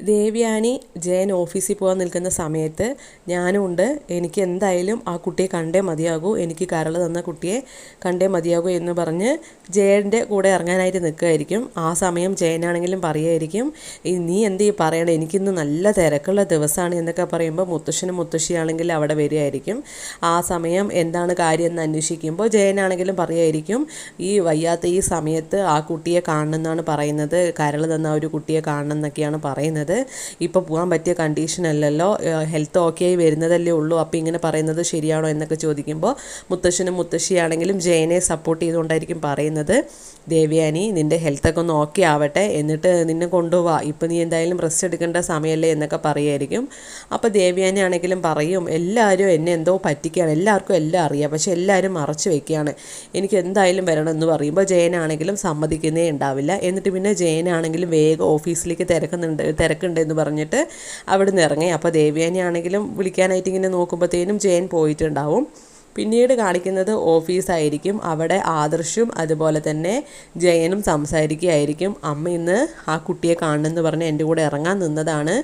ദേവ്യാനി ജയൻ ഓഫീസിൽ പോകാൻ നിൽക്കുന്ന സമയത്ത് ഞാനും ഉണ്ട്. എനിക്ക് എന്തായാലും ആ കുട്ടിയെ കണ്ടേ മതിയാകൂ. എനിക്ക് കരൾ തന്ന കുട്ടിയെ കണ്ടേ മതിയാകൂ എന്ന് പറഞ്ഞ് ജയന്റെ കൂടെ ഇറങ്ങാനായിട്ട് നിൽക്കുമായിരിക്കും ആ സമയം ജയനാണെങ്കിലും പറയുമായിരിക്കും "ഈ നീ എന്ത് ഈ പറയണേ? എനിക്കിന്ന് നല്ല തിരക്കുള്ള ദിവസമാണ് എന്നൊക്കെ പറയുമ്പോൾ മുത്തശ്ശനും മുത്തശ്ശിയാണെങ്കിൽ അവിടെ വരികയായിരിക്കും. ആ സമയം എന്താണ് കാര്യം എന്ന് അന്വേഷിക്കുമ്പോൾ ജയനാണെങ്കിലും പറയുമായിരിക്കും ഈ വയ്യാത്ത ഈ സമയത്ത് ആ കുട്ടിയെ കാണണമെന്നാണ് പറയുന്നത്. കരൾ തന്ന ഒരു കുട്ടിയെ കാണണം എന്നൊക്കെയാണ് പറയുന്നത്. ഇപ്പോൾ പോകാൻ പറ്റിയ കണ്ടീഷൻ അല്ലല്ലോ. ഹെൽത്ത് ഓക്കെ ആയി വരുന്നതല്ലേ ഉള്ളൂ. അപ്പോൾ ഇങ്ങനെ പറയുന്നത് ശരിയാണോ എന്നൊക്കെ ചോദിക്കുമ്പോൾ മുത്തശ്ശനും മുത്തശ്ശിയാണെങ്കിലും ജയനെ സപ്പോർട്ട് ചെയ്തുകൊണ്ടായിരിക്കും പറയുന്നത്. ദേവയാനി നിന്റെ ഹെൽത്തൊക്കെ ഒന്ന് ഓക്കെ ആവട്ടെ. എന്നിട്ട് നിന്നെ കൊണ്ടുപോവാ ഇപ്പോൾ നീ എന്തായാലും റെസ്റ്റ് എടുക്കേണ്ട സമയമല്ലേ എന്നൊക്കെ പറയുമായിരിക്കും അപ്പോൾ ദേവയാനി ആണെങ്കിലും പറയും എല്ലാവരും എന്നെ എന്തോ പറ്റിക്കുകയാണ്. എല്ലാവർക്കും എല്ലാം അറിയാം. പക്ഷേ എല്ലാവരും മറച്ചു വെക്കുകയാണ്. എനിക്ക് എന്തായാലും വരണം എന്ന് പറയുമ്പോൾ ജയനാണെങ്കിലും സമ്മതിക്കുന്നേ ഉണ്ടാവില്ല. എന്നിട്ട് പിന്നെ ജയനാണെങ്കിലും വേഗം ഓഫീസിലേക്ക് തിരക്കുന്നുണ്ട് തിരക്കുണ്ട് എന്ന് പറഞ്ഞിട്ട് അവിടെ നിന്ന് ഇറങ്ങി. അപ്പോൾ ദേവയാനി ആണെങ്കിലും വിളിക്കാനായിട്ട് ഇങ്ങനെ നോക്കുമ്പോഴത്തേനും ജയൻ പോയിട്ടുണ്ടാവും. പിന്നീട് കാണിക്കുന്നത് ഓഫീസായിരിക്കും. അവിടെ ആദർശും അതുപോലെ തന്നെ ജയനും സംസാരിക്കുകയായിരിക്കും. അമ്മ ഇന്ന് ആ കുട്ടിയെ കാണണമെന്ന് പറഞ്ഞ് എന്റെ കൂടെ ഇറങ്ങാൻ നിന്നതാണ്.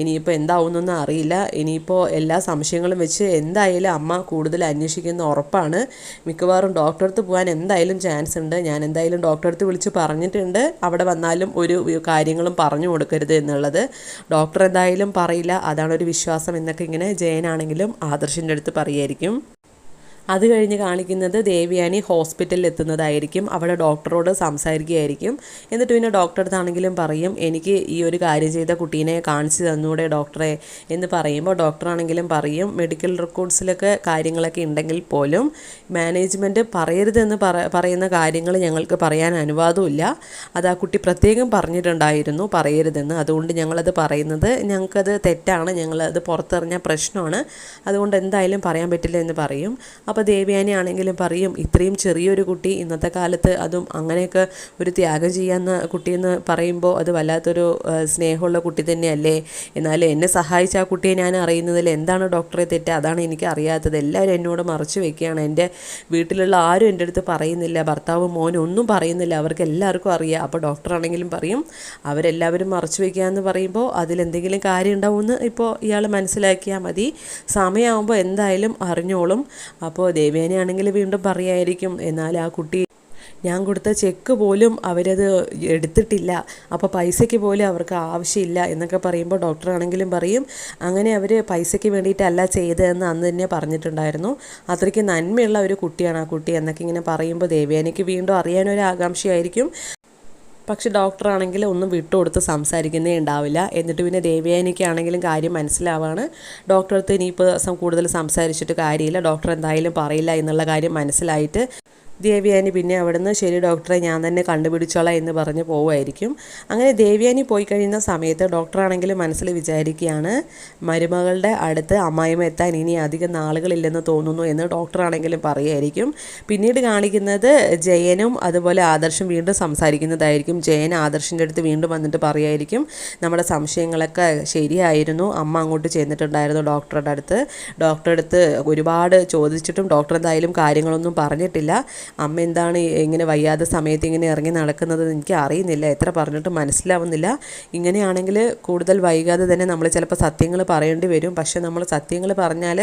ഇനിയിപ്പോൾ എന്താവുന്നൊന്നും അറിയില്ല. ഇനിയിപ്പോൾ എല്ലാ സംശയങ്ങളും വെച്ച് എന്തായാലും അമ്മ കൂടുതൽ അന്വേഷിക്കുന്ന ഉറപ്പാണ്. മിക്കവാറും ഡോക്ടറടുത്ത് പോകാൻ എന്തായാലും ചാൻസ് ഉണ്ട്. ഞാൻ എന്തായാലും ഡോക്ടറടുത്ത് വിളിച്ച് പറഞ്ഞിട്ടുണ്ട്. അവിടെ വന്നാലും ഒരു കാര്യങ്ങളും പറഞ്ഞു കൊടുക്കരുത് എന്നുള്ളത്. ഡോക്ടർ എന്തായാലും പറയില്ല. അതാണ് ഒരു വിശ്വാസം എന്നൊക്കെ ഇങ്ങനെ ജയനാണെങ്കിലും ആദർശിന്റെ അടുത്ത് പറയുമായിരിക്കും അത് കഴിഞ്ഞ് കാണിക്കുന്നത് ദേവ്യാനി ഹോസ്പിറ്റലിൽ എത്തുന്നതായിരിക്കും. അവിടെ ഡോക്ടറോട് സംസാരിക്കുകയായിരിക്കും. എന്നിട്ട് പിന്നെ ഡോക്ടർ അടുത്താണെങ്കിലും പറയും എനിക്ക് ഈ ഒരു കാര്യം ചെയ്ത കുട്ടീനെ കാണിച്ചു തന്നൂടെ ഡോക്ടറെ എന്ന് പറയുമ്പോൾ ഡോക്ടറാണെങ്കിലും പറയും മെഡിക്കൽ റെക്കോർഡ്സിലൊക്കെ കാര്യങ്ങളൊക്കെ ഉണ്ടെങ്കിൽ പോലും മാനേജ്മെന്റ് പറയരുതെന്ന് പറ പറയുന്ന കാര്യങ്ങൾ ഞങ്ങൾക്ക് പറയാൻ അനുവാദമില്ല. അത് ആ കുട്ടി പ്രത്യേകം പറഞ്ഞിട്ടുണ്ടായിരുന്നു പറയരുതെന്ന്. അതുകൊണ്ട് ഞങ്ങളത് പറയുന്നത് ഞങ്ങൾക്കത് തെറ്റാണ് ഞങ്ങളത് പുറത്തെറിഞ്ഞ പ്രശ്നമാണ്. അതുകൊണ്ട് എന്തായാലും പറയാൻ പറ്റില്ല എന്ന് പറയും. അപ്പോൾ ദേവയാനി ആണെങ്കിലും പറയും ഇത്രയും ചെറിയൊരു കുട്ടി ഇന്നത്തെ കാലത്ത് അതും അങ്ങനെയൊക്കെ ഒരു ത്യാഗം ചെയ്യാവുന്ന കുട്ടിയെന്ന് പറയുമ്പോൾ അത് വല്ലാത്തൊരു സ്നേഹമുള്ള കുട്ടി തന്നെയല്ലേ? എന്നാൽ എന്നെ സഹായിച്ച ആ കുട്ടിയെ ഞാൻ അറിയുന്നതിൽ എന്താണ് ഡോക്ടറെ തെറ്റ്? അതാണ് എനിക്ക് അറിയാത്തത്. എല്ലാവരും എന്നോട് മറച്ചു വെക്കുകയാണ്. എന്റെ വീട്ടിലുള്ള ആരും എന്റെ അടുത്ത് പറയുന്നില്ല. ഭർത്താവും മോനും ഒന്നും പറയുന്നില്ല. അവർക്ക് എല്ലാവർക്കും അറിയാം. അപ്പോൾ ഡോക്ടറാണെങ്കിലും പറയും അവരെല്ലാവരും മറച്ചു വെക്കുക എന്ന് പറയുമ്പോൾ അതിലെന്തെങ്കിലും കാര്യം ഉണ്ടാവുമെന്ന് ഇപ്പോൾ ഇയാൾ മനസ്സിലാക്കിയാൽ മതി. സമയമാകുമ്പോൾ എന്തായാലും അറിഞ്ഞോളും. അപ്പോൾ ദേവേനെ ആണെങ്കിൽ വീണ്ടും പറയായിരിക്കും എന്നാൽ ആ കുട്ടി ഞാൻ കൊടുത്ത ചെക്ക് പോലും അവരത് എടുത്തിട്ടില്ല. അപ്പോൾ പൈസയ്ക്ക് പോലും അവർക്ക് ആവശ്യമില്ല എന്നൊക്കെ പറയുമ്പോൾ ഡോക്ടറാണെങ്കിലും പറയും അങ്ങനെ അവർ പൈസയ്ക്ക് വേണ്ടിയിട്ടല്ല ചെയ്തതെന്ന് അന്ന് തന്നെ പറഞ്ഞിട്ടുണ്ടായിരുന്നു. അത്രയ്ക്ക് നന്മയുള്ള ഒരു കുട്ടിയാണ് ആ കുട്ടി എന്നൊക്കെ ഇങ്ങനെ പറയുമ്പോൾ ദേവേനയ്ക്ക് വീണ്ടും അറിയാനൊരു ആകാംക്ഷയായിരിക്കും. പക്ഷെ ഡോക്ടറാണെങ്കിൽ ഒന്നും വിട്ടുകൊടുത്ത് സംസാരിക്കുന്നേ ഉണ്ടാവില്ല. എന്നിട്ട് പിന്നെ ദേവയാനിക്കാണെങ്കിലും കാര്യം മനസ്സിലാവാണ്. ഡോക്ടറെടുത്ത് ഇനിയിപ്പോൾ കൂടുതൽ സംസാരിച്ചിട്ട് കാര്യമില്ല. ഡോക്ടർ എന്തായാലും പറയില്ല എന്നുള്ള കാര്യം മനസ്സിലായിട്ട് ദേവയാനി പിന്നെ അവിടുന്ന് ശരി ഡോക്ടറെ ഞാൻ തന്നെ കണ്ടുപിടിച്ചോളാം എന്ന് പറഞ്ഞ് പോവുമായിരിക്കും. അങ്ങനെ ദേവ്യാനി പോയി കഴിയുന്ന സമയത്ത് ഡോക്ടറാണെങ്കിൽ മനസ്സിൽ വിചാരിക്കുകയാണ് മരുമകളുടെ അടുത്ത് അമ്മായിമ്മ എത്താൻ ഇനി അധികം നാളുകളില്ലെന്ന് തോന്നുന്നു എന്ന് ഡോക്ടറാണെങ്കിലും പറയുമായിരിക്കും പിന്നീട് കാണിക്കുന്നത് ജയനും അതുപോലെ ആദർശും വീണ്ടും സംസാരിക്കുന്നതായിരിക്കും. ജയൻ ആദർശിന്റെ അടുത്ത് വീണ്ടും വന്നിട്ട് പറയുമായിരിക്കും നമ്മുടെ സംശയങ്ങളൊക്കെ ശരിയായിരുന്നു അമ്മ അങ്ങോട്ട് ചെന്നിട്ടുണ്ടായിരുന്നു ഡോക്ടറുടെ അടുത്ത്. ഡോക്ടറുടെ അടുത്ത് ഒരുപാട് ചോദിച്ചിട്ടും ഡോക്ടർ എന്തായാലും കാര്യങ്ങളൊന്നും പറഞ്ഞിട്ടില്ല. അമ്മ എന്താണ് ഇങ്ങനെ വയ്യാതെ സമയത്ത് ഇങ്ങനെ ഇറങ്ങി നടക്കുന്നത് എനിക്ക് അറിയുന്നില്ല. എത്ര പറഞ്ഞിട്ട് മനസ്സിലാവുന്നില്ല. ഇങ്ങനെയാണെങ്കിൽ കൂടുതൽ വൈകാതെ തന്നെ നമ്മൾ ചിലപ്പോൾ സത്യങ്ങൾ പറയേണ്ടി വരും. പക്ഷേ നമ്മൾ സത്യങ്ങൾ പറഞ്ഞാൽ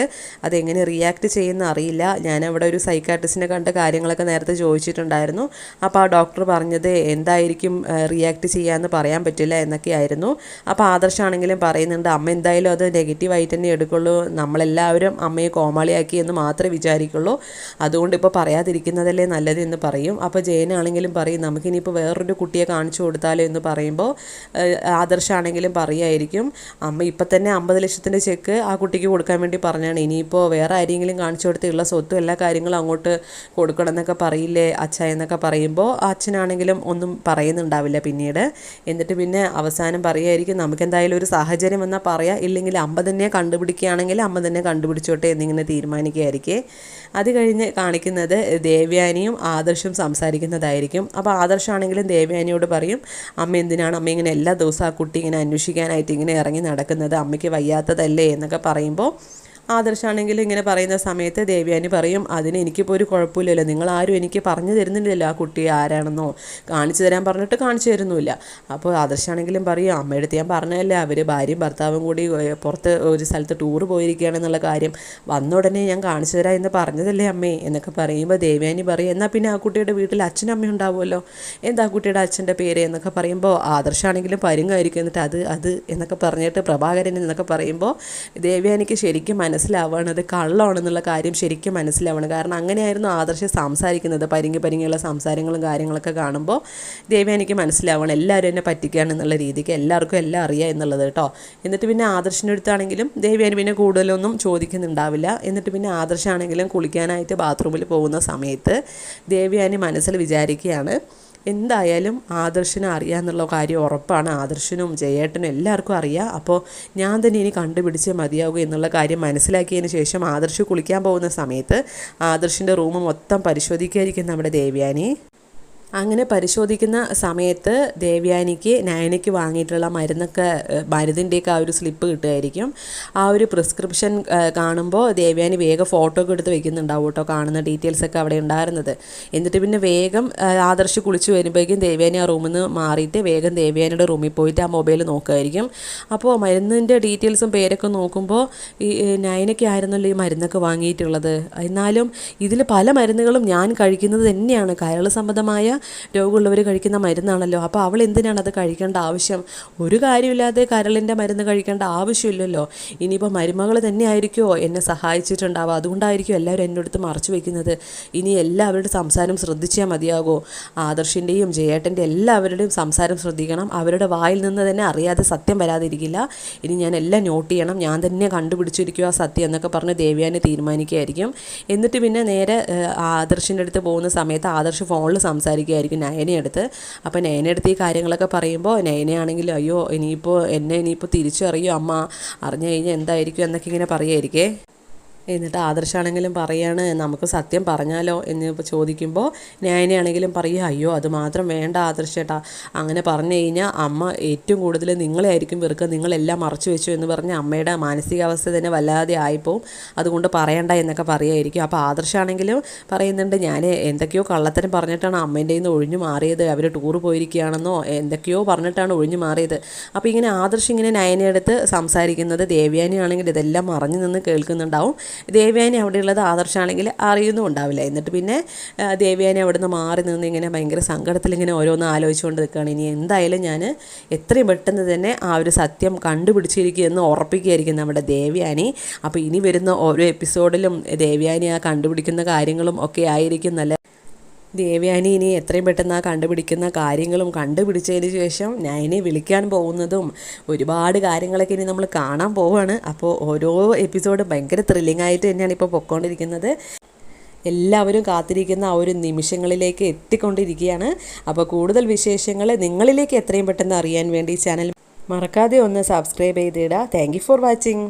അതെങ്ങനെ റിയാക്ട് ചെയ്യുന്ന അറിയില്ല. ഞാൻ അവിടെ ഒരു സൈക്കാട്രിസ്റ്റിനെ കണ്ട കാര്യങ്ങളൊക്കെ നേരത്തെ ചോദിച്ചിട്ടുണ്ടായിരുന്നു. അപ്പോൾ ആ ഡോക്ടർ പറഞ്ഞത് എന്തായിരിക്കും റിയാക്ട് ചെയ്യാമെന്ന് പറയാൻ പറ്റില്ല എന്നൊക്കെയായിരുന്നു അപ്പോൾ ആദർശാണെങ്കിലും പറയുന്നുണ്ട് അമ്മ എന്തായാലും അത് നെഗറ്റീവായിട്ട് തന്നെ എടുക്കുള്ളൂ. നമ്മളെല്ലാവരും അമ്മയെ കോമാളിയാക്കി എന്ന് മാത്രമേ വിചാരിക്കുള്ളൂ. അതുകൊണ്ട് ഇപ്പോൾ പറയാതിരിക്കുന്നതല്ലേ നല്ലത് എന്ന് പറയും. അപ്പോൾ ജയനാണെങ്കിലും പറയും നമുക്കിനിയിപ്പോൾ വേറൊരു കുട്ടിയെ കാണിച്ചു കൊടുത്താലോ എന്ന് പറയുമ്പോൾ ആദർശാണെങ്കിലും പറയുമായിരിക്കും അമ്മ ഇപ്പം തന്നെ അമ്പത് ലക്ഷത്തിന്റെ ചെക്ക് ആ കുട്ടിക്ക് കൊടുക്കാൻ വേണ്ടി പറഞ്ഞാണ്. ഇനിയിപ്പോൾ വേറെ ആരെങ്കിലും കാണിച്ചു കൊടുത്തുള്ള സ്വത്തും എല്ലാ കാര്യങ്ങളും അങ്ങോട്ട് കൊടുക്കണം എന്നൊക്കെ പറയില്ലേ അച്ഛ എന്നൊക്കെ പറയുമ്പോൾ അച്ഛനാണെങ്കിലും ഒന്നും പറയുന്നുണ്ടാവില്ല പിന്നീട്. എന്നിട്ട് പിന്നെ അവസാനം പറയുമായിരിക്കും നമുക്കെന്തായാലും ഒരു സാഹചര്യം വന്നാൽ പറയാം. ഇല്ലെങ്കിൽ അമ്മ തന്നെ കണ്ടുപിടിക്കുകയാണെങ്കിൽ അമ്മ തന്നെ കണ്ടുപിടിച്ചോട്ടെ എന്നിങ്ങനെ തീരുമാനിക്കുകയായിരിക്കും. അത് കഴിഞ്ഞ് കാണിക്കുന്നത് ദേവ്യാനിയും ആദർശും സംസാരിക്കുന്നതായിരിക്കും. അപ്പോൾ ആദർശാണെങ്കിലും ദേവ്യാനിയോട് പറയും അമ്മ എന്തിനാണ് അമ്മ ഇങ്ങനെ എല്ലാ ദിവസവും ആ കുട്ടി ഇങ്ങനെ അന്വേഷിക്കാനായിട്ട് ഇങ്ങനെ ഇറങ്ങി നടക്കുന്നത്? അമ്മയ്ക്ക് വയ്യാത്തതല്ലേ? എന്നൊക്കെ പറയുമ്പോൾ ആദർശാണെങ്കിൽ ഇങ്ങനെ പറയുന്ന സമയത്ത് ദേവ്യാനി പറയും അതിന് എനിക്കിപ്പോൾ ഒരു കുഴപ്പമില്ലല്ലോ. നിങ്ങൾ ആരും എനിക്ക് പറഞ്ഞു തരുന്നില്ലല്ലോ ആ കുട്ടി ആരാണെന്നോ. കാണിച്ചു തരാൻ പറഞ്ഞിട്ട് കാണിച്ചു തരുന്നില്ല അപ്പോൾ ആദർശാണെങ്കിലും പറയും അമ്മയുടെ ഞാൻ പറഞ്ഞതല്ലേ. അവർ ഭാര്യയും ഭർത്താവും കൂടി പുറത്ത് ഒരു സ്ഥലത്ത് ടൂർ പോയിരിക്കുകയാണെന്നുള്ള കാര്യം. വന്ന ഉടനെ ഞാൻ കാണിച്ചു തരാം എന്ന് പറഞ്ഞതല്ലേ അമ്മേ. എന്നൊക്കെ പറയുമ്പോൾ ദേവ്യാനി പറയും എന്നാൽ പിന്നെ ആ കുട്ടിയുടെ വീട്ടിൽ അച്ഛനും അമ്മയും ഉണ്ടാവുമല്ലോ. എന്താ കുട്ടിയുടെ അച്ഛന്റെ പേര്? എന്നൊക്കെ പറയുമ്പോൾ ആദർശാണെങ്കിലും പരുങ്ങായിരിക്കും. എന്നിട്ട് അത് അത് എന്നൊക്കെ പറഞ്ഞിട്ട് പ്രഭാകരൻ എന്നൊക്കെ പറയുമ്പോൾ ദേവ്യാനിക്ക് ശരിക്കും മനസ്സിലാവുകയാണ് അത് കള്ളമാണെന്നുള്ള കാര്യം ശരിക്കും മനസ്സിലാവണം. കാരണം അങ്ങനെയായിരുന്നു ആദർശം സംസാരിക്കുന്നത്. പരിങ്ങി പരിങ്ങിയുള്ള സംസാരങ്ങളും കാര്യങ്ങളൊക്കെ കാണുമ്പോൾ ദേവയാനിക്ക് മനസ്സിലാവണം എല്ലാവരും എന്നെ പറ്റിക്കുകയാണ് എന്നുള്ള രീതിക്ക് എല്ലാവർക്കും എല്ലാം അറിയാം എന്നുള്ളത് കേട്ടോ. എന്നിട്ട് പിന്നെ ആദർശിന്റെ അടുത്താണെങ്കിലും ദേവിയാനി പിന്നെ കൂടുതലൊന്നും ചോദിക്കുന്നുണ്ടാവില്ല. എന്നിട്ട് പിന്നെ ആദർശാണെങ്കിലും കുളിക്കാനായിട്ട് ബാത്റൂമിൽ പോകുന്ന സമയത്ത് ദേവിയാനി മനസ്സിൽ വിചാരിക്കുകയാണ് എന്തായാലും ആദർശിനെ അറിയാമെന്നുള്ള കാര്യം ഉറപ്പാണ്. ആദർശനും ജയേട്ടനും എല്ലാവർക്കും അറിയാം. അപ്പോൾ ഞാൻ തന്നെ ഇനി കണ്ടുപിടിച്ച് മതിയാവുക എന്നുള്ള കാര്യം മനസ്സിലാക്കിയതിന് ശേഷം ആദർശ് കുളിക്കാൻ പോകുന്ന സമയത്ത് ആദർശിന്റെ റൂം മൊത്തം പരിശോധിക്കുകയായിരിക്കും നമ്മുടെ ദേവയാനി. അങ്ങനെ പരിശോധിക്കുന്ന സമയത്ത് ദേവ്യാനിക്ക് നയനയ്ക്ക് വാങ്ങിയിട്ടുള്ള മരുന്നൊക്കെ മരുന്നിന്റെയൊക്കെ ആ ഒരു സ്ലിപ്പ് കിട്ടുമായിരിക്കും. ആ ഒരു പ്രിസ്ക്രിപ്ഷൻ കാണുമ്പോൾ ദേവ്യാനി വേഗം ഫോട്ടോ ഒക്കെ എടുത്ത് വെക്കുന്നുണ്ടാവും കേട്ടോ കാണുന്ന ഡീറ്റെയിൽസ് ഒക്കെ അവിടെ ഉണ്ടായിരുന്നത്. എന്നിട്ട് പിന്നെ വേഗം ആദർശി കുളിച്ച് വരുമ്പോഴേക്കും ദേവ്യാനി ആ റൂമിൽ നിന്ന് മാറിയിട്ട് വേഗം ദേവ്യാനിയുടെ റൂമിൽ പോയിട്ട് ആ മൊബൈൽ നോക്കുമായിരിക്കും. അപ്പോൾ മരുന്നിന്റെ ഡീറ്റെയിൽസും പേരൊക്കെ നോക്കുമ്പോൾ ഈ നയനയ്ക്ക് ആയിരുന്നല്ലോ ഈ മരുന്നൊക്കെ വാങ്ങിയിട്ടുള്ളത്. എന്നാലും ഇതിൽ പല മരുന്നുകളും ഞാൻ കഴിക്കുന്നത് തന്നെയാണ്. കയറൽ സംബന്ധമായ രോഗമുള്ളവർ കഴിക്കുന്ന മരുന്നാണല്ലോ. അപ്പോൾ അവൾ എന്തിനാണ് അത് കഴിക്കേണ്ട ആവശ്യം? ഒരു കാര്യമില്ലാതെ കരളിന്റെ മരുന്ന് കഴിക്കേണ്ട ആവശ്യമില്ലല്ലോ. ഇനിയിപ്പോൾ മരുമകൾ തന്നെയായിരിക്കുമോ എന്നെ സഹായിച്ചിട്ടുണ്ടാവുക. അതുകൊണ്ടായിരിക്കും എല്ലാവരും എന്റെ അടുത്ത് മറച്ചു വെക്കുന്നത്. ഇനി എല്ലാവരുടെ സംസാരം ശ്രദ്ധിച്ചാൽ മതിയാകുമോ ആദർശിന്റെയും ജയേട്ടന്റെ എല്ലാവരുടെയും സംസാരം ശ്രദ്ധിക്കണം. അവരുടെ വായിൽ നിന്ന് തന്നെ അറിയാതെ സത്യം വരാതിരിക്കില്ല. ഇനി ഞാൻ എല്ലാം നോട്ട് ചെയ്യണം. ഞാൻ തന്നെ കണ്ടുപിടിച്ചിരിക്കുക സത്യം എന്നൊക്കെ പറഞ്ഞ് ദേവ്യാനെ തീരുമാനിക്കുകയായിരിക്കും. എന്നിട്ട് പിന്നെ നേരെ ആദർശിന്റെ അടുത്ത് പോകുന്ന സമയത്ത് ആദർശ് ഫോണിൽ സംസാരിക്കുകയായിരിക്കും നയനയെടുത്ത്. അപ്പോൾ നയനയെടുത്ത് ഈ കാര്യങ്ങളൊക്കെ പറയുമ്പോൾ നയനയാണെങ്കിൽ അയ്യോ ഇനിയിപ്പോൾ എന്നെ ഇനിയിപ്പോൾ തിരിച്ചറിയോ? അമ്മ അറിഞ്ഞു കഴിഞ്ഞാൽ എന്തായിരിക്കും എന്നൊക്കെ ഇങ്ങനെ പറയുമായിരിക്കേ എന്നിട്ട് ആദർശാണെങ്കിലും പറയാണ് നമുക്ക് സത്യം പറഞ്ഞാലോ? എന്ന് ചോദിക്കുമ്പോൾ ന്യായനാണെങ്കിലും പറയുക അയ്യോ അത് മാത്രം വേണ്ട ആദർശേട്ടാ. അങ്ങനെ പറഞ്ഞു കഴിഞ്ഞാൽ അമ്മ ഏറ്റവും കൂടുതൽ നിങ്ങളെ ആയിരിക്കും വെറുക്കുക. നിങ്ങളെല്ലാം മറച്ചു വെച്ചു എന്ന് പറഞ്ഞ് അമ്മയുടെ മാനസികാവസ്ഥ തന്നെ വല്ലാതെ ആയിപ്പോവും. അതുകൊണ്ട് പറയണ്ട എന്നൊക്കെ പറയുമായിരിക്കും അപ്പോൾ ആദർശാണെങ്കിലും പറയുന്നുണ്ട് ഞാൻ എന്തൊക്കെയോ കള്ളത്തരം പറഞ്ഞിട്ടാണ് അമ്മേന്റെ നിന്ന് ഒഴിഞ്ഞു മാറിയത്. അവർ ടൂർ പോയിരിക്കുകയാണെന്നോ എന്തൊക്കെയോ പറഞ്ഞിട്ടാണ് ഒഴിഞ്ഞു മാറിയത്. അപ്പോൾ ഇങ്ങനെ ആദർശ് ഇങ്ങനെ നയനയെടുത്ത് സംസാരിക്കുന്നത് ദേവ്യാനി ആണെങ്കിൽ ഇതെല്ലാം മറഞ്ഞു നിന്ന് കേൾക്കുന്നുണ്ടാവും. ദേവ്യാനി അവിടെയുള്ളത് ആദർശാണെങ്കിൽ അറിയുന്നും ഉണ്ടാവില്ല. എന്നിട്ട് പിന്നെ ദേവ്യാനി അവിടെ നിന്ന് മാറി നിന്ന് ഇങ്ങനെ ഭയങ്കര സങ്കടത്തിൽ ഇങ്ങനെ ഓരോന്ന് ആലോചിച്ചുകൊണ്ട് നിൽക്കുകയാണ്. ഇനി എന്തായാലും ഞാൻ എത്രയും പെട്ടെന്ന് തന്നെ ആ ഒരു സത്യം കണ്ടുപിടിച്ചിരിക്കുമെന്ന് ഉറപ്പിക്കുകയായിരിക്കും നമ്മുടെ ദേവ്യാനി. അപ്പോൾ ഇനി വരുന്ന ഓരോ എപ്പിസോഡിലും ദേവ്യാനി ആ കണ്ടുപിടിക്കുന്ന കാര്യങ്ങളും ഒക്കെ ആയിരിക്കും നല്ല ദേവയാനി ഇനി എത്രയും പെട്ടെന്ന് ആ കണ്ടുപിടിക്കുന്ന കാര്യങ്ങളും കണ്ടുപിടിച്ചതിന് ശേഷം ഞാൻ ഇനി വിളിക്കാൻ പോകുന്നതും ഒരുപാട് കാര്യങ്ങളൊക്കെ ഇനി നമ്മൾ കാണാൻ പോവാണ്. അപ്പോൾ ഓരോ എപ്പിസോഡും ഭയങ്കര ത്രില്ലിംഗ് ആയിട്ട് തന്നെയാണ് ഇപ്പോൾ പൊയ്ക്കൊണ്ടിരിക്കുന്നത് എല്ലാവരും കാത്തിരിക്കുന്ന ആ ഒരു നിമിഷങ്ങളിലേക്ക് എത്തിക്കൊണ്ടിരിക്കുകയാണ്. അപ്പോൾ കൂടുതൽ വിശേഷങ്ങൾ നിങ്ങളിലേക്ക് എത്രയും പെട്ടെന്ന് അറിയാൻ വേണ്ടി ചാനൽ മറക്കാതെ ഒന്ന് സബ്സ്ക്രൈബ് ചെയ്തിടുക. Thank for watching